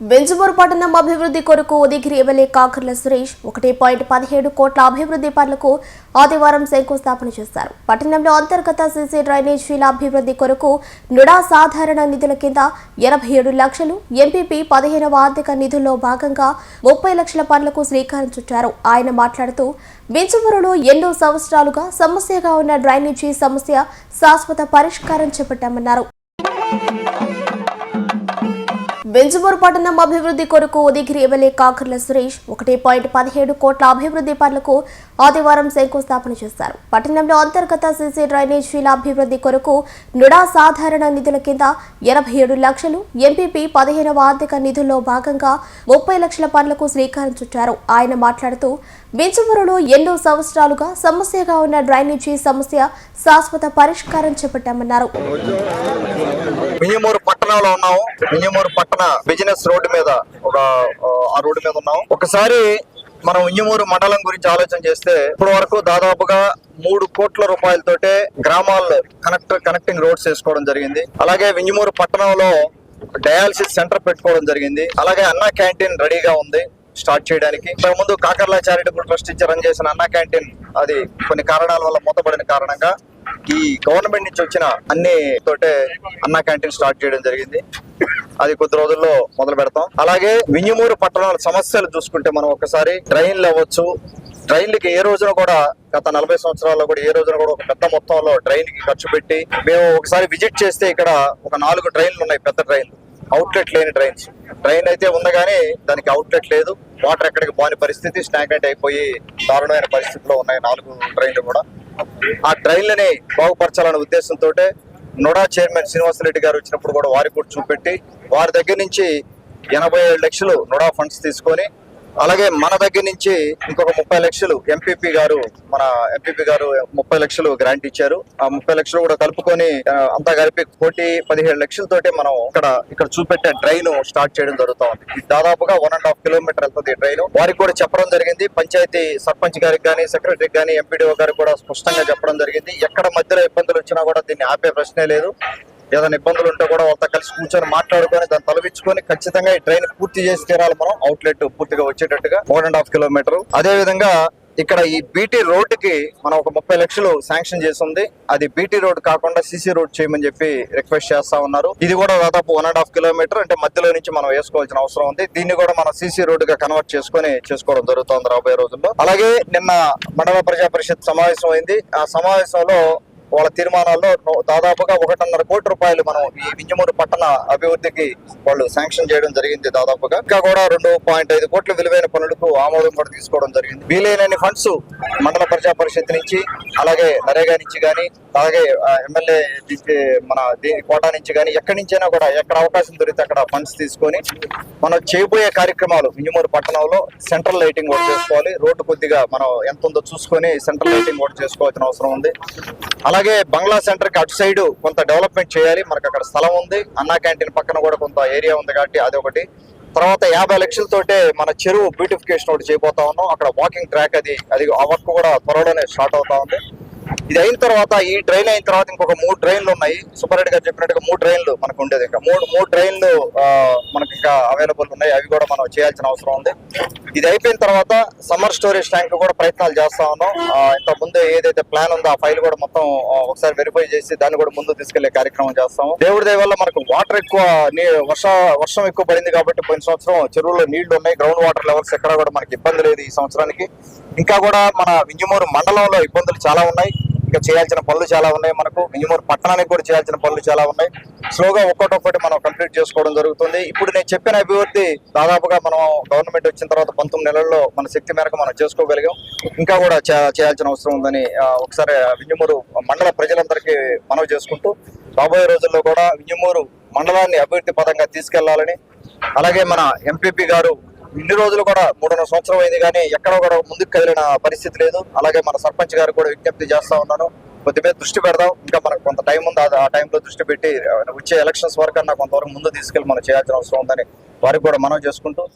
బెంజమూరు పట్టణం అభివృద్ధి కొరకు ఉదయగిరి ఎమ్మెల్యే కాకర్ల సురేష్ ఒకటి పాయింట్ పదిహేడు కోట్ల అభివృద్ధి పనులకు ఆదివారం శంకుస్థాపన చేశారు. పట్టణంలో అంతర్గత సీసీ డ్రైనేజీల అభివృద్ధి కొరకు నుడా సాధారణ నిధుల కింద ఎనభై ఏడు లక్షలు ఎంపీపీ పదిహేనవ ఆర్థిక నిధుల్లో భాగంగా ముప్పై లక్షల పనులకు శ్రీకారం చుట్టారు. ఆయన మాట్లాడుతూ బెంజమూరులో ఎన్నో సంవత్సరాలుగా సమస్యగా ఉన్న డ్రైనేజీ సమస్య శాశ్వత పరిష్కారం చేపట్టామన్నారు. వెంజమూరు పట్టణం అభివృద్ధి కొరకు ఉదయగిరి ఎమ్మెల్యే కాకర్ల సురేష్ ఒకటి పాయింట్ పదిహేడు కోట్ల అభివృద్ధి పనులకు ఆదివారం శంకుస్థాపన చేశారు. పట్టణంలో అంతర్గత సీసీ డ్రైనేజీల అభివృద్ధి కొరకు నుడా సాధారణ నిధుల కింద ఎనభై ఏడు లక్షలు ఎంపీపీ పదిహేనవ ఆర్థిక నిధుల్లో భాగంగా ముప్పై లక్షల పనులకు శ్రీకారం చుట్టారు. ఆయన మాట్లాడుతూ వెంజమూరులో ఎన్నో సంవత్సరాలుగా సమస్యగా ఉన్న డ్రైనేజీ సమస్య శాశ్వత పరిష్కారం చేపట్టామన్నారు. పట్టణంలో ఉన్నాము. పట్టణ బిజినెస్ రోడ్డు మీద ఒక ఆ, రోడ్డు మీద ఉన్నాం. ఒకసారి మనం ఇంజమూరు మండలం గురించి ఆలోచన చేస్తే ఇప్పటి వరకు దాదాపుగా మూడు కోట్ల రూపాయలతోటే గ్రామాల్లో కనెక్ట్ కనెక్టింగ్ రోడ్స్ వేసుకోవడం జరిగింది. అలాగే వింజమూరు పట్టణంలో డయాలసిస్ సెంటర్ పెట్టుకోవడం జరిగింది. అలాగే అన్నా క్యాంటీన్ రెడీగా ఉంది స్టార్ట్ చేయడానికి. ఇంతకుముందు కాకర్లా చారిటబుల్ ట్రస్ట్ ఇచ్చి రన్ చేసిన అన్నా క్యాంటీన్ అది కొన్ని కారణాల వల్ల మూతపడిన కారణంగా ఈ గవర్నమెంట్ నుంచి వచ్చిన అన్ని తోటే అన్నా క్యాంటీన్ స్టార్ట్ చేయడం జరిగింది. అది కొద్ది రోజుల్లో మొదలు పెడతాం. అలాగే వింజమూరు పట్టణాల సమస్యలు చూసుకుంటే మనం ఒకసారి ట్రైన్లు అవ్వచ్చు. ట్రైన్లకి ఏ రోజున కూడా గత నలభై సంవత్సరాల్లో కూడా ఏ రోజున కూడా ఒక పెద్ద మొత్తంలో ట్రైన్కి ఖర్చు పెట్టి మేము ఒకసారి విజిట్ చేస్తే ఇక్కడ ఒక నాలుగు ట్రైన్లు ఉన్నాయి పెద్ద ట్రైన్లు. అవుట్లెట్ లేని ట్రైన్స్. ట్రైన్ అయితే ఉంది కానీ దానికి అవుట్లెట్ లేదు. వాటర్ ఎక్కడికి పోని పరిస్థితి స్టాగ్నెట్ అయిపోయి దారుణమైన పరిస్థితిలో ఉన్నాయి నాలుగు ట్రైన్లు కూడా. ఆ ట్రైన్లని బాగుపరచాలనే ఉద్దేశంతో నోడా చైర్మన్ శ్రీనివాసరెడ్డి గారు వచ్చినప్పుడు కూడా వారికి కూడా చూపెట్టి వారి దగ్గర నుంచి ఎనభై ఏడు లక్షలు నోడా ఫండ్స్ తీసుకొని అలాగే మన దగ్గర నుంచి ఇంకొక ముప్పై లక్షలు ఎంపీపీ గారు మన ఎంపీపీ గారు ముప్పై లక్షలు గ్రాంట్ ఇచ్చారు. ఆ ముప్పై లక్షలు కూడా కలుపుకొని అంతా కలిపి కోటి పదిహేడు లక్షలతోటి మనం ఇక్కడ ఇక్కడ చూపెట్టే ట్రైన్ స్టార్ట్ చేయడం జరుగుతా ఉంది. దాదాపుగా వన్ అండ్ హాఫ్ కిలోమీటర్ వెళ్తుంది ట్రైన్ వారికి కూడా చెప్పడం జరిగింది. పంచాయతీ సర్పంచ్ గారికి కానీ సెక్రటరీకి కానీ ఎంపీడీఓ గారికి కూడా స్పష్టంగా చెప్పడం జరిగింది. ఎక్కడ మధ్యలో ఇబ్బందులు వచ్చినా కూడా దీన్ని ఆపే ప్రశ్నే లేదు. ఏదైనా ఇబ్బందులు ఉంటే కూడా వాళ్ళతో కలిసి కూర్చొని మాట్లాడుకొని దాన్ని తలవించుకొని ఖచ్చితంగా ఈ ట్రైన్ పూర్తి చేసి తీరాలి మనం. అవుట్లెట్ పూర్తిగా వచ్చేటట్టుగా వన్ అండ్ హాఫ్ కిలోమీటర్ అదే విధంగా ఇక్కడ ఈ బీటీ రోడ్కి మనం ఒక ముప్పై లక్షలు శాంక్షన్ చేసి ఉంది అది బీటీ రోడ్ కాకుండా సీసీ రోడ్ చేయమని చెప్పి రిక్వెస్ట్ చేస్తా ఉన్నారు. ఇది కూడా దాదాపు వన్ అండ్ హాఫ్ కిలోమీటర్ అంటే మధ్యలో నుంచి మనం వేసుకోవాల్సిన అవసరం ఉంది. దీన్ని కూడా మనం సీసీ రోడ్గా కన్వర్ట్ చేసుకొని చేసుకోవడం జరుగుతుంది రాబోయే రోజుల్లో. అలాగే నిన్న మండల ప్రజా పరిషత్ సమావేశం అయింది. ఆ సమావేశంలో వాళ్ళ తీర్మానాల్లో దాదాపుగా ఒకటిన్నర కోటి రూపాయలు మనం ఈ వింజమూరు పట్టణ అభివృద్ధికి వాళ్ళు శాంక్షన్ చేయడం జరిగింది దాదాపుగా. ఇంకా కూడా రెండు పాయింట్ ఐదు కోట్ల విలువైన పనులకు ఆమోదం కూడా తీసుకోవడం జరిగింది. వీలైనన్ని ఫండ్స్ మండల ప్రజా పరిషత్ నుంచి అలాగే నరేగా నుంచి కానీ అలాగే ఎమ్మెల్యే మన కోటా నుంచి కానీ ఎక్కడి నుంచైనా కూడా ఎక్కడ అవకాశం దొరికితే అక్కడ ఫండ్స్ తీసుకొని మనం చేయబోయే కార్యక్రమాలు మింజమూరు పట్టణంలో సెంట్రల్ లైటింగ్ కూడా చేసుకోవాలి. రోడ్డు కొద్దిగా మనం ఎంత ఉందో చూసుకొని సెంట్రల్ లైటింగ్ కూడా చేసుకోవాల్సిన అవసరం ఉంది. అలాగే అలాగే బంగ్లా సెంటర్కి అటు సైడ్ కొంత డెవలప్మెంట్ చేయాలి. మనకు అక్కడ స్థలం ఉంది. అన్నా క్యాంటీన్ పక్కన కూడా కొంత ఏరియా ఉంది కాబట్టి అది ఒకటి. తర్వాత యాభై లక్షలతోటే మన చెరువు బ్యూటిఫికేషన్ ఒకటి చేయబోతా ఉన్నాం. అక్కడ వాకింగ్ ట్రాక్ అది అది ఆ వర్క్ కూడా త్వరలోనే స్టార్ట్ అవుతా ఉంది. ఇది అయిన తర్వాత ఈ ట్రైన్ అయిన తర్వాత ఇంకొక మూడు ట్రైన్లు ఉన్నాయి. సుబ్బారెడ్డి గారు చెప్పినట్టుగా మూడు డ్రైన్లు మనకు ఉండేది. ఇంకా మూడు మూడు ట్రైన్లు ఆ, ఇంకా అవైలబుల్ ఉన్నాయి. అవి కూడా మనం చేయాల్సిన అవసరం ఉంది. ఇది అయిపోయిన తర్వాత సమ్మర్ స్టోరేజ్ ట్యాంక్ కూడా ప్రయత్నాలు చేస్తా ఉన్నాం. ఇంత ముందు ఏదైతే ప్లాన్ ఉందో ఆ ఫైల్ కూడా మొత్తం ఒకసారి వెరిఫై చేసి దాన్ని కూడా ముందు తీసుకెళ్ళే కార్యక్రమం చేస్తాము. దేవుడి దయ వల్ల మనకు వాటర్ ఎక్కువ నీ- వర్ష వర్షం ఎక్కువ పడింది కాబట్టి పోయిన సంవత్సరం చెరువులో నీళ్ళు ఉన్నాయి. గ్రౌండ్ వాటర్ లెవెల్స్ ఎక్కడ కూడా మనకి ఇబ్బంది లేదు ఈ సంవత్సరానికి. ఇంకా కూడా మన వింజమూరు మండలంలో ఇబ్బందులు చాలా ఉన్నాయి. ఇంకా చేయాల్సిన పనులు చాలా ఉన్నాయి మనకు. వింజమూరు పట్టణానికి కూడా చేయాల్సిన పనులు చాలా ఉన్నాయి. స్లోగా ఒక్కటొక్కటి మనం కంప్లీట్ చేసుకోవడం జరుగుతుంది. ఇప్పుడు నేను చెప్పిన అభివృద్ధి దాదాపుగా మనం గవర్నమెంట్ వచ్చిన తర్వాత పంతొమ్మిది నెలల్లో మన శక్తి మేరకు మనం చేసుకోగలిగాం. ఇంకా కూడా చేయాల్సిన అవసరం ఉందని ఒకసారి వింజమూరు మండల ప్రజలందరికీ మనవి చేసుకుంటూ రాబోయే రోజుల్లో కూడా వింజమూరు మండలాన్ని అభివృద్ధి పదంగా తీసుకెళ్ళాలని అలాగే మన ఎంపీపీ గారు ఇన్ని రోజులు కూడా మూడున్నర సంవత్సరం అయింది కానీ ఎక్కడ కూడా ముందుకు కదిలిన పరిస్థితి లేదు. అలాగే మన సర్పంచ్ గారు కూడా విజ్ఞప్తి చేస్తా ఉన్నాను. కొద్ది మీద దృష్టి పెడదాం. ఇంకా మనకు కొంత టైం ఉంది. ఆ- ఆ టైంలో దృష్టి పెట్టి వచ్చే ఎలక్షన్స్ వరకు అన్న కొంతవరకు ముందు తీసుకెళ్ళి మనం చేయాల్సిన అవసరం ఉందని వారికి కూడా మనం చేసుకుంటూ